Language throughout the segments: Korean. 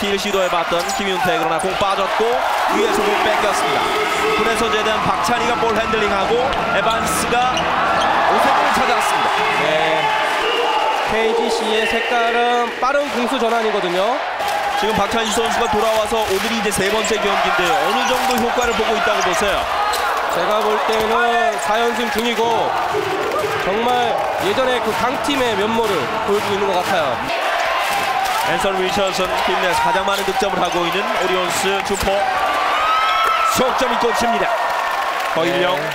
스틸 시도해봤던 김윤태 그러나 공 빠졌고 위에서 공 뺏겼습니다. 군에서 제대한 박찬희가 볼 핸들링하고 에반스가 오세근을 찾아왔습니다. 네. KGC의 색깔은 빠른 공수 전환이거든요. 지금 박찬희 선수가 돌아와서 오늘이 이제 세 번째 경기인데 어느 정도 효과를 보고 있다고 보세요. 제가 볼 때는 4연승 중이고 정말 예전에 그 강팀의 면모를 보여주고 있는 것 같아요. 앤선 위셔슨 팀 내에서 가장 많은 득점을 하고 있는 오리온스 주포 속점이 꽂힙니다. 허일영 네.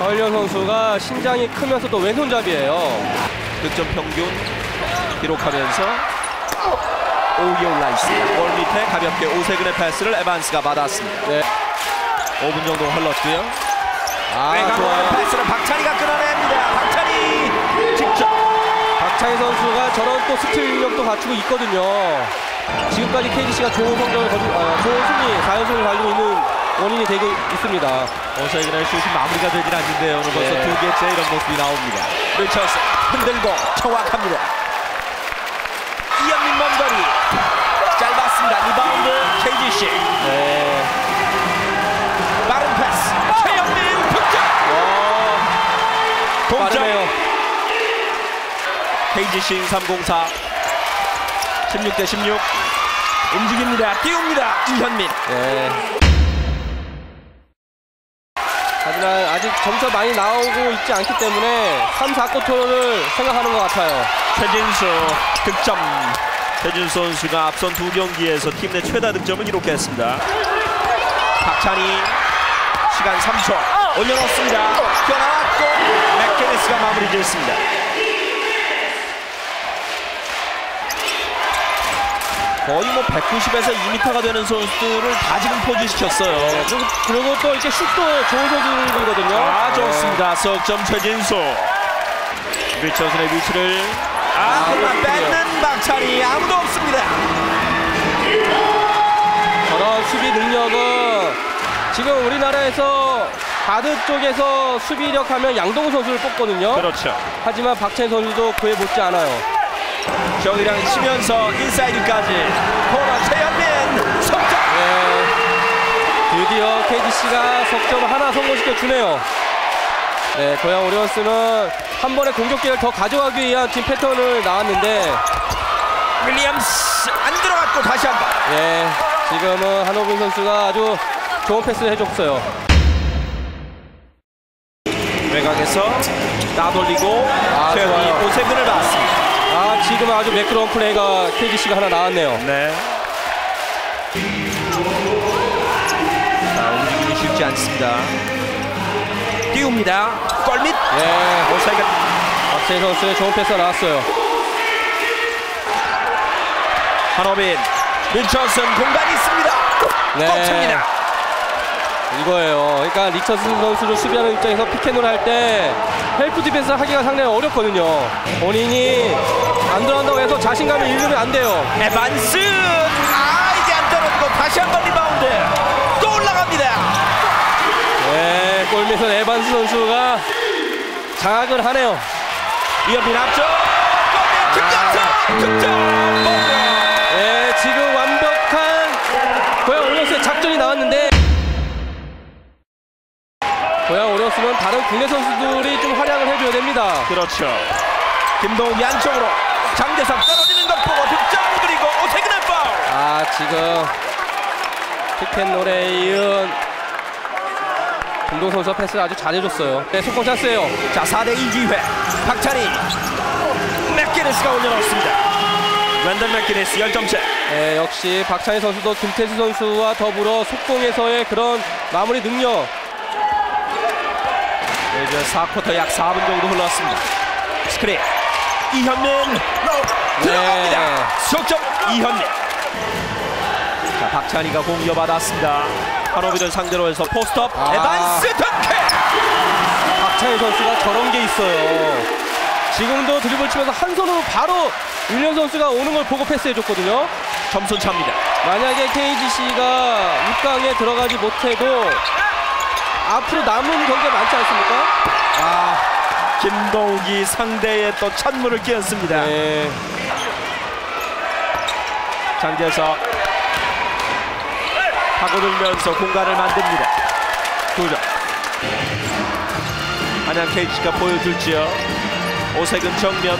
허일영 선수가 신장이 크면서 또 왼손잡이에요. 득점 평균 기록하면서 오이 올라 있습니다. 골 밑에 가볍게 오세근의 패스를 에반스가 받았습니다. 네. 5분 정도 흘렀고요. 아, 좋아요. 패스를 박찬희가 끊어냅니다. 박찬희 박찬희 선수가 저런 또 스틸 능력도 갖추고 있거든요. 지금까지 KGC가 좋은 성적을 거두, 어, 좋은 승리, 4연승을 달리고 있는 원인이 되고 있습니다. 오세근의 슛이 마무리가 되진 않는데 오늘 벌써 네. 두 개째 이런 모습이 나옵니다. 리처스 흔들고 정확합니다. KGC 304 16 대 16 움직입니다. 띄웁니다. 이현민 네. 하지만 아직 점수가 많이 나오고 있지 않기 때문에 3, 4쿼터를 생각하는 것 같아요. 최진수 득점 최진수 선수가 앞선 두 경기에서 팀 내 최다 득점을 기록했습니다. 박찬희 시간 3초 올려놓습니다. 튀어나왔고 맥케네스가 마무리 지었습니다. 거의 뭐 190에서 2m가 되는 선수들을 다 지금 포지시켰어요. 그리고, 그리고 또 이렇게 슛도 좋은 선수들이거든요. 아 네. 좋습니다. 석점 최진수 리처슨의 위치를 아 아, 그렇군요. 뺏는 박찬희 아무도 없습니다. 저런 수비 능력은 지금 우리나라에서 가드 쪽에서 수비력 하면 양동우 선수를 뽑거든요. 그렇죠. 하지만 박찬희 선수도 그에 못지 않아요. 정이랑 치면서 인사이드까지 코너 최현민 석점 네. 드디어 KGC가 석점 하나 성공시켜 주네요. 네, 고양 오리온스는 한 번의 공격 기회를 더 가져가기 위한 팀 패턴을 나왔는데, 윌리엄스 안 들어갔고 다시 한 번 네, 지금은 한호빈 선수가 아주 좋은 패스를 해줬어요. 외곽에서 따돌리고 아, 최현민이 좋아요. 오세근을 봤습니다. 아, 지금 아주 매끄러운 플레이가 KGC가 하나 나왔네요. 네. 자 움직임이 쉽지 않습니다. 띄웁니다. 골밑 네, 오세근 박찬희 선수의 좋은 패스가 나왔어요. 한호빈 민철슨 공간이 있습니다. 네. 꽉 찹니다. 이거예요. 그러니까 리처슨 선수를 수비하는 입장에서 피켓롤 할때 헬프 디펜스 하기가 상당히 어렵거든요. 본인이 안 들어간다고 해서 자신감을 잃으면 안 돼요. 에반스 아 이게 안 떨어지고 다시 한 번 리바운드 또 올라갑니다. 네, 골밑은 에반스 선수가 장악을 하네요. 이현빈 앞쪽 골밑 득점 득점 네, 지금 완벽한 고양 오리온스의 작전이 나왔는데 고양 오리온스는 다른 국내 선수들이 좀 활약을 해줘야 됩니다. 그렇죠. 김동욱이 안쪽으로 장대삼 떨어지는 것 보고 득점 그리고 오세근의 파울. 아 지금 피켓롤에 이은 김동 선수가 패스를 아주 잘해줬어요. 네, 속공 찬스예요. 자 4대 2 기회 박찬희 맥기네스가 올려놓습니다. 랜던 맥기네스 10점째. 네, 역시 박찬희 선수도 김태수 선수와 더불어 속공에서의 그런 마무리 능력. 네, 이제 4쿼터 약 4분 정도 흘렀습니다. 스크린 이현민 들어갑니다. 석점 이현민. 자 박찬희가 공 이어받았습니다. 한호비를 상대로 해서 포스트업 아. 에반스 덩크. 박찬희 선수가 저런 게 있어요. 지금도 드리블 치면서 한 손으로 바로 윌리엄 선수가 오는 걸 보고 패스해줬거든요. 점수 차입니다. 만약에 KGC가 6강에 들어가지 못해도 앞으로 남은 경기가 많지 않습니까? 아 김동욱이 상대의 또 찬물을 끼얹습니다. 네. 장재석 파고들면서 공간을 만듭니다. 도전. 안양 KG가 보여줄지요. 오색은 정면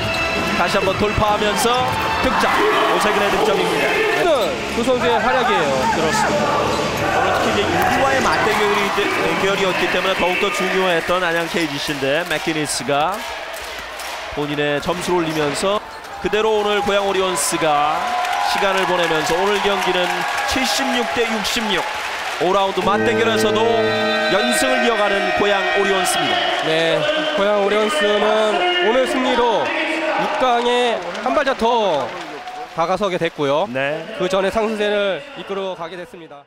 다시 한번 돌파하면서 득점. 오색은의 득점입니다. 그 선수의 활약이에요. 그렇습니다. 오늘 특히 이제 6위와의 맞대결 이, 결이었기 때문에 더욱더 중요했던 안양 KGC인데 맥기니스가 본인의 점수를 올리면서 그대로 오늘 고양 오리온스가 시간을 보내면서 오늘 경기는 76 대 66 5라운드 맞대결에서도 연승을 이어가는 고양 오리온스입니다. 네, 고양 오리온스는 오늘 승리로 6강에 한 발짝 더 다가서게 됐고요. 네. 그 전에 상승세를 이끌어 가게 됐습니다.